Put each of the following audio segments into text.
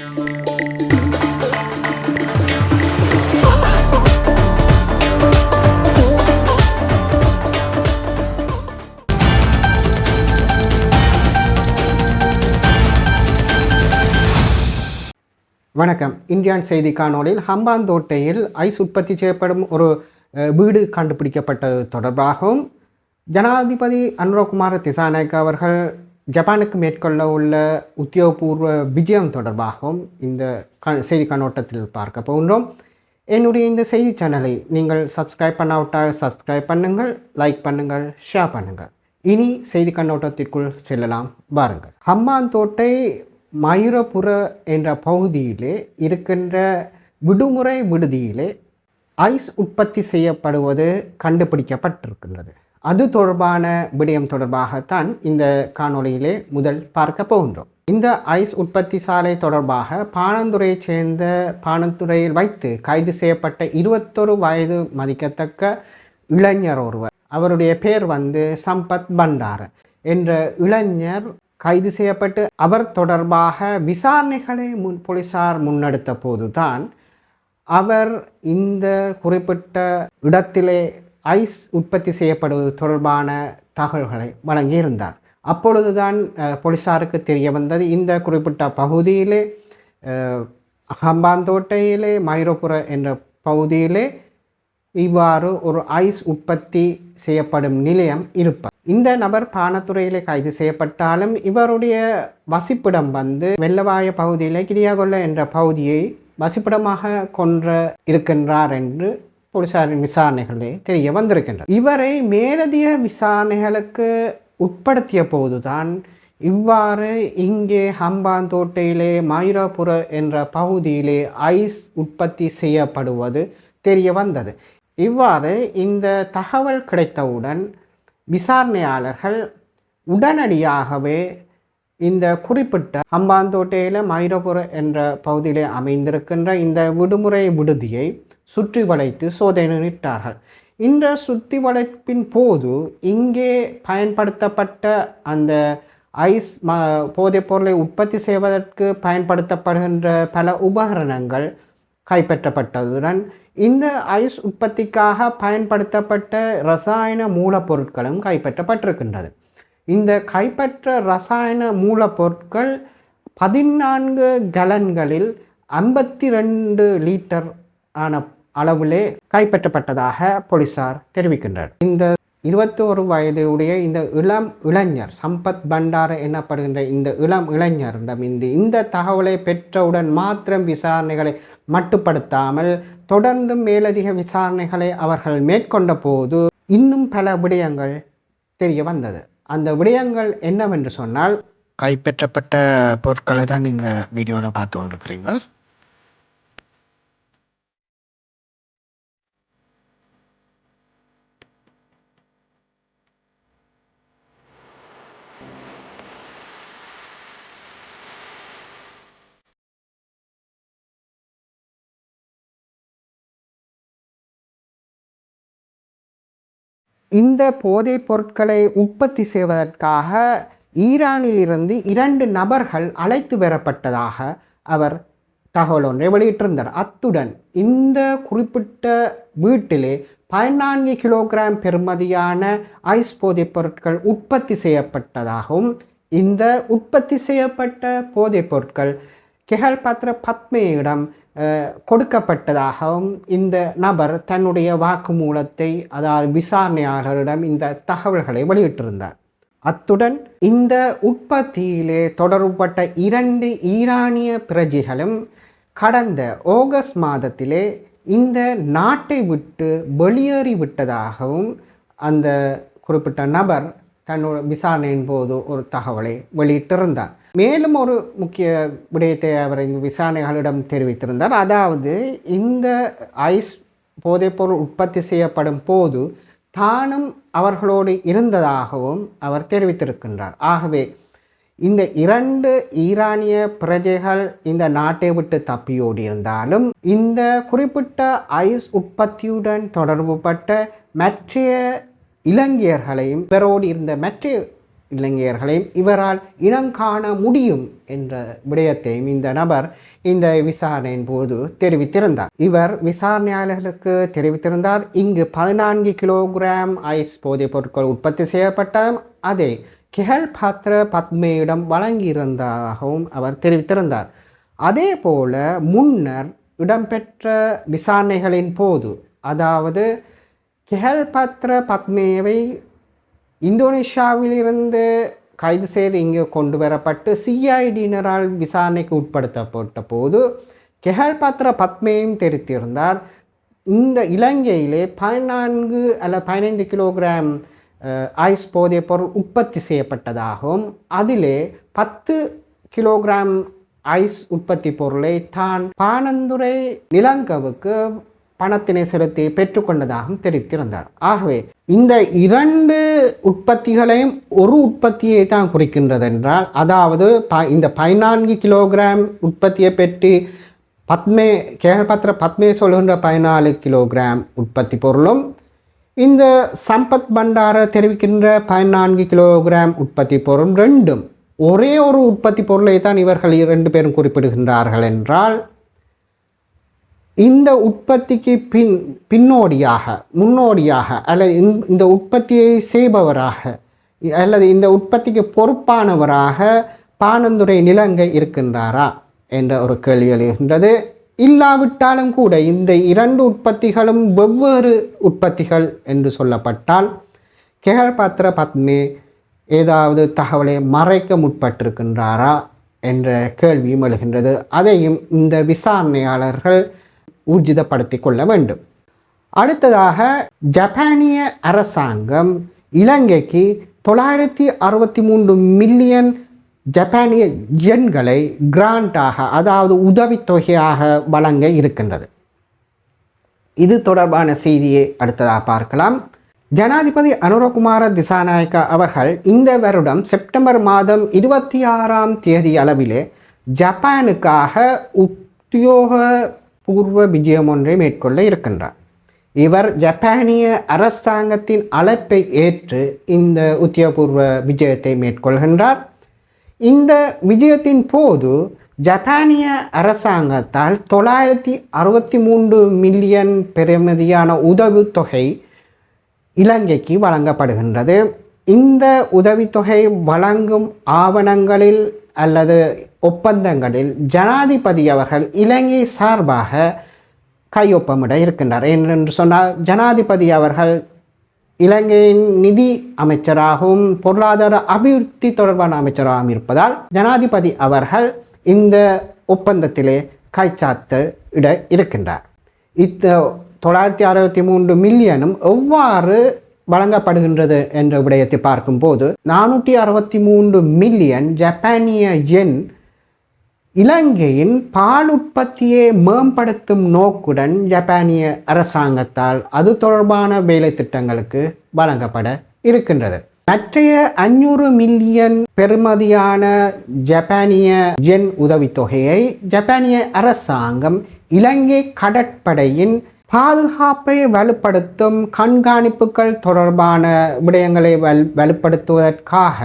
வணக்கம். இந்தியான் செய்தி காணொலியில் ஹம்பாந்தோட்டையில் ஐஸ் உற்பத்தி செய்யப்படும் ஒரு வீடு கண்டுபிடிக்கப்பட்டது தொடர்பாகவும் ஜனாதிபதி அனுரகுமார் திசாநாயக் அவர்கள் ஜப்பானுக்கு மேற்கொள்ள உள்ள உத்தியோகபூர்வ விஜயம் தொடர்பாகவும் இந்த க செய்தி கண்ணோட்டத்தில் பார்க்க போகின்றோம். என்னுடைய இந்த செய்தி சேனலை நீங்கள் சப்ஸ்கிரைப் பண்ணாவிட்டால் சப்ஸ்கிரைப் பண்ணுங்கள் லைக் பண்ணுங்கள் ஷேர் பண்ணுங்கள். இனி செய்தி கண்ணோட்டத்திற்குள் செல்லலாம். பாருங்கள் ஹம்மாந்தோட்டை மயூரபுர என்ற பகுதியிலே இருக்கின்ற விடுமுறை விடுதியிலே ஐஸ் உற்பத்தி செய்யப்படுவது கண்டுபிடிக்கப்பட்டிருக்கின்றது. அது தொடர்பான விடயம் தொடர்பாகத்தான் இந்த காணொளியிலே முதல் பார்க்க போகின்றோம். இந்த ஐஸ் உற்பத்தி சாலை தொடர்பாக பாணந்துறையைச் சேர்ந்த பாணந்துறையில் வைத்து கைது செய்யப்பட்ட இருபத்தொரு வயது மதிக்கத்தக்க இளைஞர் ஒருவர். அவருடைய பேர் வந்து சம்பத் பண்டார என்ற இளைஞர் கைது செய்யப்பட்டு அவர் தொடர்பாக விசாரணைகளை முன் போலீசார் முன்னெடுத்த போதுதான் அவர் இந்த குறிப்பிட்ட இடத்திலே ஐஸ் உற்பத்தி செய்யப்படுவது தொடர்பான தகவல்களை வழங்கியிருந்தார். அப்பொழுதுதான் போலீஸாருக்கு போலீசாருக்கு தெரிய வந்தது இந்த குறிப்பிட்ட பகுதியிலே ஹம்பாந்தோட்டையிலே மைரோபுர என்ற பகுதியிலே இவ்வாறு ஒரு ஐஸ் உற்பத்தி செய்யப்படும் நிலையம் இருப்பார் இந்த நபர் பானத்துறையிலே கைது செய்யப்பட்டாலும் இவருடைய வசிப்பிடம் வந்து வெள்ளவாய பகுதியிலே கிரியாகொல்ல என்ற பகுதியை வசிப்பிடமாக கொன்ற இருக்கின்றார் என்று போலீசாரின் விசாரணைகளே தெரிய வந்திருக்கின்றன. இவரை மேலதிக விசாரணைகளுக்கு உட்படுத்திய போதுதான் இவ்வாறு இங்கே ஹம்பாந்தோட்டையிலே மயூராபுர என்ற பகுதியிலே ஐஸ் உற்பத்தி செய்யப்படுவது தெரிய வந்தது. இவ்வாறு இந்த தகவல் கிடைத்தவுடன் விசாரணையாளர்கள் உடனடியாகவே இந்த குறிப்பிட்ட ஹம்பாந்தோட்டையில் மயிரபுரம் என்ற பகுதியிலே அமைந்திருக்கின்ற இந்த விடுமுறை விடுதியை சுற்றி வளைத்து சோதனையிட்டார்கள் இந்த சுற்றி வளைப்பின் போது இங்கே பயன்படுத்தப்பட்ட அந்த ஐஸ் ம போதைப் பொருளை உற்பத்தி செய்வதற்கு பயன்படுத்தப்படுகின்ற பல உபகரணங்கள் கைப்பற்றப்பட்டதுடன் இந்த ஐஸ் உற்பத்திக்காக பயன்படுத்தப்பட்ட ரசாயன மூலப்பொருட்களும் கைப்பற்றப்பட்டிருக்கின்றது. இந்த கைப்பற்ற ரசாயன மூலப்பொருட்கள் பதினான்கு கலன்களில் ஐம்பத்தி ரெண்டு லிட்டர் ஆன அளவிலே கைப்பற்றப்பட்டதாக போலீசார் தெரிவிக்கின்றனர். இந்த இருபத்தோரு வயதுடைய இந்த இளம் இளைஞர் சம்பத் பண்டார எனப்படுகின்ற இந்த இளம் இளைஞரிடம் இந்த இந்த தகவலை பெற்றவுடன் மாத்திரம் விசாரணைகளை மட்டுப்படுத்தாமல் தொடர்ந்து மேலதிக விசாரணைகளை அவர்கள் மேற்கொண்ட போது இன்னும் பல விடயங்கள் தெரிய வந்தது. அந்த விடயங்கள் என்னவென்று சொன்னால் கைப்பற்றப்பட்ட பொருட்களை தான் நீங்கள் வீடியோவில் பார்த்து கொண்டிருக்கிறீங்க இந்த போதைப் பொருட்களை உற்பத்தி செய்வதற்காக ஈரானிலிருந்து இரண்டு நபர்கள் அழைத்து வரப்பட்டதாக அவர் தகவல் ஒன்றை வெளியிட்டிருந்தார். அத்துடன் இந்த குறிப்பிட்ட வீட்டிலே பதினான்கு கிலோகிராம் பெறுமதியான ஐஸ் போதைப் பொருட்கள் உற்பத்தி செய்யப்பட்டதாகவும் இந்த உற்பத்தி செய்யப்பட்ட போதைப் பொருட்கள் கெஹல் பத்ர பத்மேயிடம் கொடுக்கப்பட்டதாகவும் இந்த நபர் தன்னுடைய வாக்குமூலத்தை அதாவது விசாரணையாளரிடம் இந்த தகவல்களை வெளியிட்டிருந்தார். அத்துடன் இந்த உற்பத்தியிலே தொடர்புபட்ட இரண்டு ஈரானிய பிரஜைகளும் கடந்த ஆகஸ்ட் மாதத்திலே இந்த நாட்டை விட்டு வெளியேறி விட்டதாகவும் அந்த குறிப்பிட்ட நபர் தன்னோட விசாரணையின் போது ஒரு தகவலை வெளியிட்டிருந்தார். மேலும் ஒரு முக்கிய விடயத்தை அவர் விசாரணைகளிடம் தெரிவித்திருந்தார். அதாவது இந்த ஐஸ் போதைப்பொருள் உற்பத்தி செய்யப்படும் போது தானும் அவர்களோடு இருந்ததாகவும் அவர் தெரிவித்திருக்கின்றார். ஆகவே இந்த இரண்டு ஈரானிய பிரஜைகள் இந்த நாட்டை விட்டு தப்பியோடி இருந்தாலும் இந்த குறிப்பிட்ட ஐஸ் உற்பத்தியுடன் தொடர்புபட்ட மற்ற இலங்கையர்களையும் இவரோடு இருந்த மற்ற இளைஞர்களையும் இவரால் இனங்காண முடியும் என்ற விடயத்தையும் இந்த நபர் இந்த விசாரணையின் போது தெரிவித்திருந்தார். இவர் விசாரணையாளர்களுக்கு தெரிவித்திருந்தார். இங்கு பதினான்கு கிலோகிராம் ஐஸ் போதைப் பொருட்கள் உற்பத்தி செய்யப்பட்ட அதை கெஹல் பாத்ர பத்மேயிடம் வழங்கியிருந்ததாகவும் அவர் தெரிவித்திருந்தார். அதே போல முன்னர் இடம்பெற்ற விசாரணைகளின் போது அதாவது கெஹல் பாத்ர பத்மேவை இந்தோனேஷியாவிலிருந்து கைது செய்து இங்கே கொண்டு வரப்பட்டு சிஐடியினரால் விசாரணைக்கு உட்படுத்தப்பட்ட போது கெஹல் பாத்திர பத்மேயும் தெரிவித்திருந்தார் இந்த இலங்கையிலே பதினான்கு அல்ல பதினைந்து கிலோகிராம் ஐஸ் போதைப் பொருள் உற்பத்தி செய்யப்பட்டதாகவும் அதிலே பத்து கிலோகிராம் ஐஸ் உற்பத்தி பொருளை தான் பானந்துரை நிலங்கவுக்கு பணத்தினை செலுத்தி பெற்றுக்கொண்டதாகவும் தெரிவித்திருந்தார். ஆகவே இந்த இரண்டு உற்பத்திகளையும் ஒரு உற்பத்தியை தான் குறிக்கின்றது என்றால் அதாவது ப இந்த பதினான்கு கிலோகிராம் உற்பத்தியை பெற்று பத்மே கேகபத்திர பத்மே சொல்கின்ற பதினாலு கிலோகிராம் உற்பத்தி பொருளும் இந்த சம்பத் பண்டார தெரிவிக்கின்ற பதினான்கு கிலோகிராம் உற்பத்தி பொருள் ரெண்டும் ஒரே ஒரு உற்பத்தி பொருளை தான் இவர்கள் இரண்டு பேரும் குறிப்பிடுகின்றார்கள் என்றால் இந்த உற்பத்திக்கு பின் பின்னோடியாக முன்னோடியாக அல்லது இந்த- இந்த உற்பத்தியை செய்பவராக அல்லது இந்த உற்பத்திக்கு பொறுப்பானவராக பானந்துரை நிலங்கை இருக்கின்றாரா என்ற ஒரு கேள்வி எழுகின்றது. இல்லாவிட்டாலும் கூட இந்த இரண்டு உற்பத்திகளும் வெவ்வேறு உற்பத்திகள் என்று சொல்லப்பட்டால் கேகழ்பாத்திர பத்மே ஏதாவது தகவலை மறைக்க முற்பட்டிருக்கின்றாரா என்ற கேள்வியும் எழுகின்றது. அதையும் இந்த விசாரணையாளர்கள் ஊர்ஜிதப்படுத்திக் கொள்ள வேண்டும் அடுத்ததாக ஜப்பானிய அரசாங்கம் இலங்கைக்கு தொள்ளாயிரத்தி அறுபத்தி மூன்று மில்லியன் ஜப்பானிய எண்களை கிராண்டாக அதாவது உதவித்தொகையாக வழங்க இருக்கின்றது. இது தொடர்பான செய்தியை அடுத்ததாக பார்க்கலாம். ஜனாதிபதி அனுரகுமார திசாநாயக்கா அவர்கள் இந்த வருடம் செப்டம்பர் மாதம் இருபத்தி ஆறாம் தேதி அளவிலே ஜப்பானுக்காக உத்தியோக விஜயம் ஒன்றை மேற்கொள்ள இருக்கின்றார். இவர் ஜப்பானிய அரசாங்கத்தின் அழைப்பை ஏற்று இந்த உத்தியோகபூர்வ விஜயத்தை மேற்கொள்கின்றார். இந்த விஜயத்தின் போது ஜப்பானிய அரசாங்கத்தால் தொள்ளாயிரத்தி அறுபத்தி மூன்று மில்லியன் பெருமதியான உதவித்தொகை இலங்கைக்கு வழங்கப்படுகின்றது. இந்த உதவித்தொகை வழங்கும் ஆவணங்களில் அல்லது ஒப்பந்தங்களில் ஜனாதிபதி அவர்கள் இலங்கை சார்பாக கையொப்பமிட இருக்கின்றார். ஏனென்று சொன்னால் ஜனாதிபதி அவர்கள் இலங்கையின் நிதி அமைச்சராகவும் பொருளாதார அபிவிருத்தி தொடர்பான அமைச்சராகவும் இருப்பதால் ஜனாதிபதி அவர்கள் இந்த ஒப்பந்தத்திலே கைச்சாத்து இட இருக்கின்றார். இத்த தொள்ளாயிரத்தி அறுபத்தி மூன்று மில்லியனும் எவ்வாறு வழங்கப்படுகின்றது என்ற விடயத்தை பார்க்கும்போது நானூற்றி அறுபத்தி மூன்று மில்லியன் ஜப்பானிய எண் இலங்கையின் பால் உற்பத்தியை மேம்படுத்தும் நோக்குடன் ஜப்பானிய அரசாங்கத்தால் அது தொடர்பான வேலை திட்டங்களுக்கு வழங்கப்பட இருக்கின்றது. மற்றைய அஞ்சூறு மில்லியன் பெறுமதியான ஜப்பானிய ஜென் உதவித்தொகையை ஜப்பானிய அரசாங்கம் இலங்கை கடற்படையின் பாதுகாப்பை வலுப்படுத்தும் கண்காணிப்புகள் தொடர்பான விடயங்களை வல் வலுப்படுத்துவதற்காக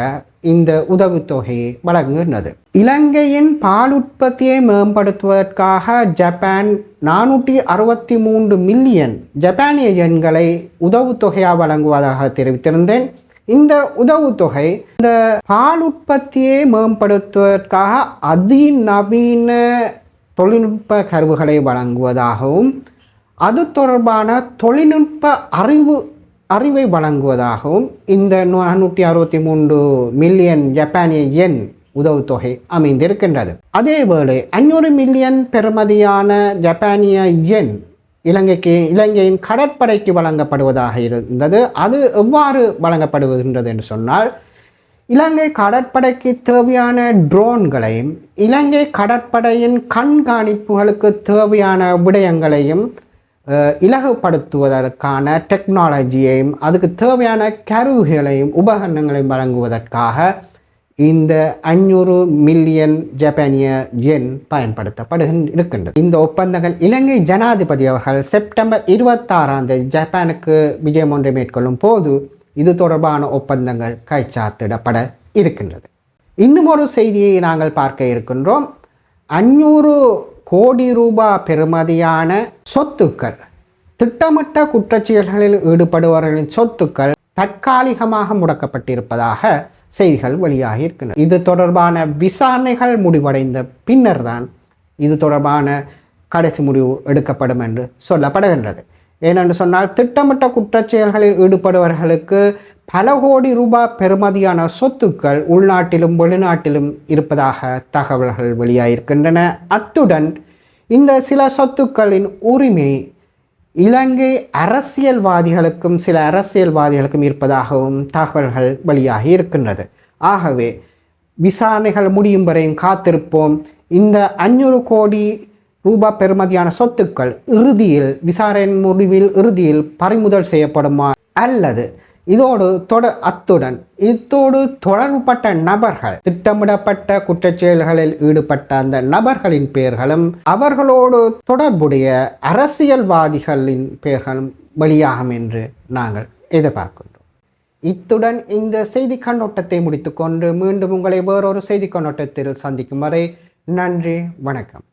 இந்த உதவித்தொகையை வழங்குகின்றது. இலங்கையின் பால் உற்பத்தியை மேம்படுத்துவதற்காக ஜப்பான் நானூற்றி அறுபத்தி மூன்று மில்லியன் ஜப்பானிய எண்களை உதவுத்தொகையாக வழங்குவதாக தெரிவித்திருந்தேன். இந்த உதவுத்தொகை இந்த பால் உற்பத்தியை மேம்படுத்துவதற்காக அதிநவீன தொழில்நுட்ப கருவுகளை வழங்குவதாகவும் அது தொடர்பான தொழில்நுட்ப அறிவு அறிவை வழங்குவதாகவும் இந்த நானூற்றி அறுபத்தி மூன்று மில்லியன் ஜப்பானிய எண் உதவுத்தொகை அமைந்திருக்கின்றது. அதேவேளை அஞ்சூறு மில்லியன் பெறுமதியான ஜப்பானிய எண் இலங்கைக்கு இலங்கையின் கடற்படைக்கு வழங்கப்படுவதாக இருந்தது. அது எவ்வாறு வழங்கப்படுகின்றது என்று சொன்னால் இலங்கை கடற்படைக்கு தேவையான ட்ரோன்களையும் இலங்கை கடற்படையின் கண்காணிப்புகளுக்கு தேவையான விடயங்களையும் இலகுப்படுத்துவதற்கான டெக்னாலஜியையும் அதுக்கு தேவையான கருவிகளையும் உபகரணங்களையும் வழங்குவதற்காக இந்த அஞ்சூறு மில்லியன் ஜப்பானிய ஜென் பயன்படுத்தப்படுகின்ற இருக்கின்றது. இந்த ஒப்பந்தங்கள் இலங்கை ஜனாதிபதி அவர்கள் செப்டம்பர் இருபத்தாறாம் தேதி ஜப்பானுக்கு விஜயம் ஒன்றை மேற்கொள்ளும் போது இது தொடர்பான ஒப்பந்தங்கள் கைச்சாத்திடப்பட இருக்கின்றது. இன்னும் ஒரு செய்தியை நாங்கள் பார்க்க இருக்கின்றோம். அஞ்சூறு கோடி ரூபாய் பெறுமதியான சொத்துக்கள். திட்டமிட்ட குற்றச்செயல்களில் ஈடுபடுபவர்களின் சொத்துக்கள் தற்காலிகமாக முடக்கப்பட்டிருப்பதாக செய்திகள் வெளியாகி இருக்கின்றன. இது தொடர்பான விசாரணைகள் முடிவடைந்த பின்னர் தான் இது தொடர்பான கடைசி முடிவு எடுக்கப்படும் என்று சொல்லப்படுகின்றது. ஏனென்று சொன்னால் திட்டமிட்ட குற்றச்செயல்களில் ஈடுபடுபவர்களுக்கு பல கோடி ரூபாய் பெறுமதியான சொத்துக்கள் உள்நாட்டிலும் வெளிநாட்டிலும் இருப்பதாக தகவல்கள் வெளியாகியிருக்கின்றன. அத்துடன் இந்த சில சொத்துக்களின் உரிமை இலங்கை அரசியல்வாதிகளுக்கும் சில அரசியல்வாதிகளுக்கும் இருப்பதாகவும் தகவல்கள் வெளியாகி இருக்கின்றது. ஆகவே விசாரணைகள் முடியும் வரையும் காத்திருப்போம். இந்த அஞ்சூறு கோடி ரூபா பெறுமதியான சொத்துக்கள் இறுதியில் விசாரணை முடிவில் இறுதியில் பறிமுதல் செய்யப்படுமா? அல்லது இதோடு தொட அத்துடன் இத்தோடு தொடர்புபட்ட நபர்கள் திட்டமிடப்பட்ட குற்றச்செயல்களில் ஈடுபட்ட அந்த நபர்களின் பெயர்களும் அவர்களோடு தொடர்புடைய அரசியல்வாதிகளின் பெயர்களும் வெளியாகும் என்று நாங்கள் எதிர்பார்க்கின்றோம். இத்துடன் இந்த செய்தி கண்ணோட்டத்தை முடித்துக்கொண்டு மீண்டும் உங்களை வேறொரு செய்தி கண்ணோட்டத்தில் சந்திக்கும் வரை நன்றி வணக்கம்.